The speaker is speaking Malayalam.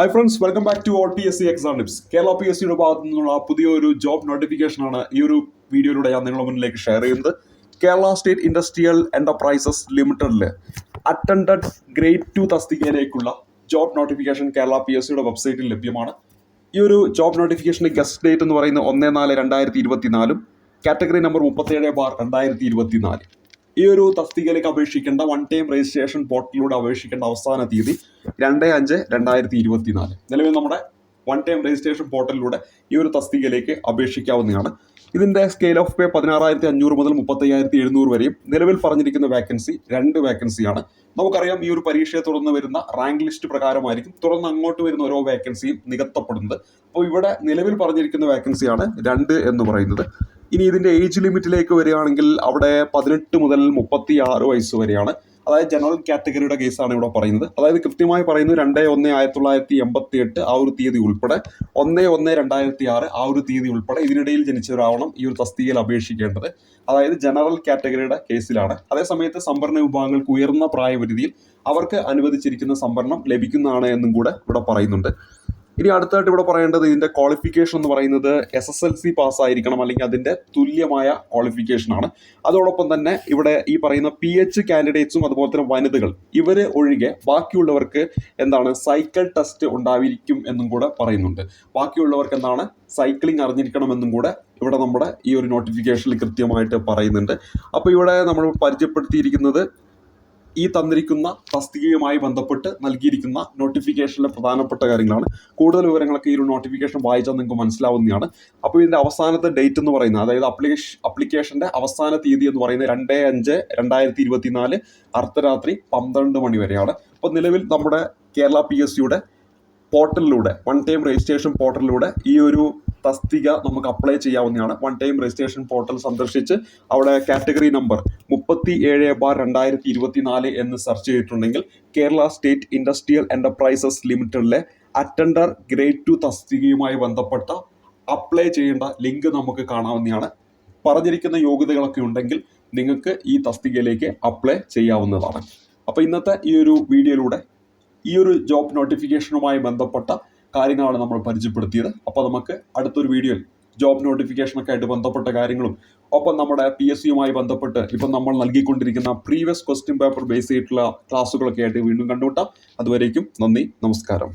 Hi friends welcome back to all P S C exam tips Kerala P S സിയുടെ ഭാഗത്തു നിന്നുള്ള പുതിയൊരു ജോബ് നോട്ടിഫിക്കേഷൻ ആണ് ഈ ഒരു വീഡിയോയിലൂടെ ഞാൻ നിങ്ങളുടെ മുന്നിലേക്ക് ഷെയർ ചെയ്യുന്നത്. കേരള സ്റ്റേറ്റ് ഇൻഡസ്ട്രിയൽ എന്റർപ്രൈസസ് ലിമിറ്റഡിൽ attended grade two തസ്തികയിലേക്കുള്ള job notification Kerala P S സിയുടെ വെബ്സൈറ്റിൽ ലഭ്യമാണ്. ഈ ഒരു ജോബ് നോട്ടിഫിക്കേഷന്റെ ഗസ്റ്റ് ഡേറ്റ് എന്ന് പറയുന്നത് ഒന്ന് നാല് രണ്ടായിരത്തി ഇരുപത്തിനാലും കാറ്റഗറി നമ്പർ മുപ്പത്തേഴ് ബാർ രണ്ടായിരത്തി ഇരുപത്തിനാല്. ഈ ഒരു തസ്തികയിലേക്ക് അപേക്ഷിക്കേണ്ട വൺ ടൈം രജിസ്ട്രേഷൻ പോർട്ടലിലൂടെ അപേക്ഷിക്കേണ്ട അവസാന തീയതി രണ്ട് അഞ്ച് രണ്ടായിരത്തി ഇരുപത്തിനാല്. നിലവിൽ നമ്മുടെ വൺ ടൈം രജിസ്ട്രേഷൻ പോർട്ടലിലൂടെ ഈ ഒരു തസ്തികയിലേക്ക് അപേക്ഷിക്കാവുന്നതാണ്. ഇതിന്റെ സ്കെയിൽ ഓഫ് പേ പതിനാറായിരത്തി അഞ്ഞൂറ് മുതൽ മുപ്പത്തയ്യായിരത്തി എഴുന്നൂറ് വരെയും നിലവിൽ പറഞ്ഞിരിക്കുന്ന വാക്കൻസി രണ്ട് വാക്കൻസിയാണ് നമുക്കറിയാം ഈ ഒരു പരീക്ഷയെ തുടർന്ന് വരുന്ന റാങ്ക് ലിസ്റ്റ് പ്രകാരമായിരിക്കും തുടർന്ന് അങ്ങോട്ട് വരുന്ന ഓരോ വാക്കൻസിയും നികത്തപ്പെടുന്നത്. അപ്പോൾ ഇവിടെ നിലവിൽ പറഞ്ഞിരിക്കുന്ന വാക്കൻസിയാണ് രണ്ട് എന്ന് പറയുന്നത്. ഇനി ഇതിന്റെ ഏജ് ലിമിറ്റിലേക്ക് വരികയാണെങ്കിൽ അവിടെ പതിനെട്ട് മുതൽ മുപ്പത്തി ആറ് വയസ്സ് വരെയാണ്. അതായത് ജനറൽ കാറ്റഗറിയുടെ കേസാണ് ഇവിടെ പറയുന്നത്. അതായത് കൃത്യമായി പറയുന്നത് രണ്ട് ഒന്ന് ആയിരത്തി തൊള്ളായിരത്തി എൺപത്തി എട്ട് ആ ഒരു തീയതി ഉൾപ്പെടെ ഒന്ന് ഒന്ന് രണ്ടായിരത്തി ആറ് ആ ഒരു തീയതി ഉൾപ്പെടെ ഇതിനിടയിൽ ജനിച്ചവരാവണം ഈ ഒരു തസ്തികയിൽ അപേക്ഷിക്കേണ്ടത്. അതായത് ജനറൽ കാറ്റഗറിയുടെ കേസിലാണ് അതേസമയത്ത് സംവരണ വിഭാഗങ്ങൾക്ക് ഉയർന്ന പ്രായപരിധിയിൽ അവർക്ക് അനുവദിച്ചിരിക്കുന്ന സംവരണം ലഭിക്കുന്നതാണ് എന്നും കൂടെ ഇവിടെ പറയുന്നുണ്ട്. ഇനി അടുത്തായിട്ട് ഇവിടെ പറയേണ്ടത് ഇതിന്റെ ക്വാളിഫിക്കേഷൻ എന്ന് പറയുന്നത് എസ് എസ് എൽ സി പാസ്സായിരിക്കണം അല്ലെങ്കിൽ അതിന്റെ തുല്യമായ ക്വാളിഫിക്കേഷൻ ആണ്. അതോടൊപ്പം തന്നെ ഇവിടെ ഈ പറയുന്ന പി എച്ച് കാൻഡിഡേറ്റ്സും അതുപോലെ തന്നെ വനിതകൾ ഇവർ ഒഴികെ ബാക്കിയുള്ളവർക്ക് എന്താണ് സൈക്കിൾ ടെസ്റ്റ് ഉണ്ടായിരിക്കും എന്നും കൂടെ പറയുന്നുണ്ട്. ബാക്കിയുള്ളവർക്ക് എന്താണ് സൈക്ലിംഗ് അറിഞ്ഞിരിക്കണമെന്നും കൂടെ ഇവിടെ നമ്മുടെ ഈ ഒരു നോട്ടിഫിക്കേഷനിൽ കൃത്യമായിട്ട് പറയുന്നുണ്ട്. അപ്പോൾ ഇവിടെ നമ്മൾ പരിചയപ്പെടുത്തിയിരിക്കുന്നത് ഈ തന്നിരിക്കുന്ന തസ്തികയുമായി ബന്ധപ്പെട്ട് നൽകിയിരിക്കുന്ന നോട്ടിഫിക്കേഷനിലെ പ്രധാനപ്പെട്ട കാര്യങ്ങളാണ്. കൂടുതൽ വിവരങ്ങളൊക്കെ ഈ ഒരു നോട്ടിഫിക്കേഷൻ വായിച്ചാൽ നിങ്ങൾക്ക് മനസ്സിലാവുന്നതാണ്. അപ്പോൾ ഇതിന്റെ അവസാനത്തെ ഡേറ്റ് എന്ന് പറയുന്നത് അതായത് അപ്ലിക്കേഷൻ അപ്ലിക്കേഷന്റെ അവസാന തീയതി എന്ന് പറയുന്നത് രണ്ട് അഞ്ച് രണ്ടായിരത്തി ഇരുപത്തിനാല് അർദ്ധരാത്രി പന്ത്രണ്ട് മണി വരെയാണ്. അപ്പോൾ നിലവിൽ നമ്മുടെ കേരള പി എസ് സിയുടെ പോർട്ടലിലൂടെ വൺ ടൈം രജിസ്ട്രേഷൻ പോർട്ടലിലൂടെ ഈ ഒരു തസ്തിക നമുക്ക് അപ്ലൈ ചെയ്യാവുന്നതാണ്. വൺ ടൈം രജിസ്ട്രേഷൻ പോർട്ടൽ സന്ദർശിച്ച് അവിടെ കാറ്റഗറി നമ്പർ മുപ്പത്തി ഏഴ് ബാർ രണ്ടായിരത്തി ഇരുപത്തിനാല് എന്ന് സെർച്ച് ചെയ്തിട്ടുണ്ടെങ്കിൽ കേരള സ്റ്റേറ്റ് ഇൻഡസ്ട്രിയൽ എന്റർപ്രൈസസ് ലിമിറ്റഡിലെ അറ്റൻഡർ ഗ്രേഡ് ടു തസ്തികയുമായി ബന്ധപ്പെട്ട അപ്ലൈ ചെയ്യേണ്ട ലിങ്ക് നമുക്ക് കാണാവുന്നതാണ്. പറഞ്ഞിരിക്കുന്ന യോഗ്യതകളൊക്കെ ഉണ്ടെങ്കിൽ നിങ്ങൾക്ക് ഈ തസ്തികയിലേക്ക് അപ്ലൈ ചെയ്യാവുന്നതാണ്. അപ്പോൾ ഇന്നത്തെ ഈ ഒരു വീഡിയോയിലൂടെ ഈ ഒരു ജോബ് നോട്ടിഫിക്കേഷനുമായി ബന്ധപ്പെട്ട കാര്യങ്ങളാണ് നമ്മൾ പരിചയപ്പെടുത്തിയത്. അപ്പോൾ നമുക്ക് അടുത്തൊരു വീഡിയോയിൽ ജോബ് നോട്ടിഫിക്കേഷനൊക്കെ ആയിട്ട് ബന്ധപ്പെട്ട കാര്യങ്ങളും. ഒപ്പം നമ്മുടെ പി എസ് സിയുമായി ബന്ധപ്പെട്ട് ഇപ്പം നമ്മൾ നൽകിക്കൊണ്ടിരിക്കുന്ന പ്രീവിയസ് ക്വസ്റ്റ്യൻ പേപ്പർ ബേസ് ചെയ്തിട്ടുള്ള ക്ലാസ്സുകളൊക്കെ ആയിട്ട് വീണ്ടും കണ്ടുമുട്ടാം. അതുവരേക്കും നന്ദി നമസ്കാരം.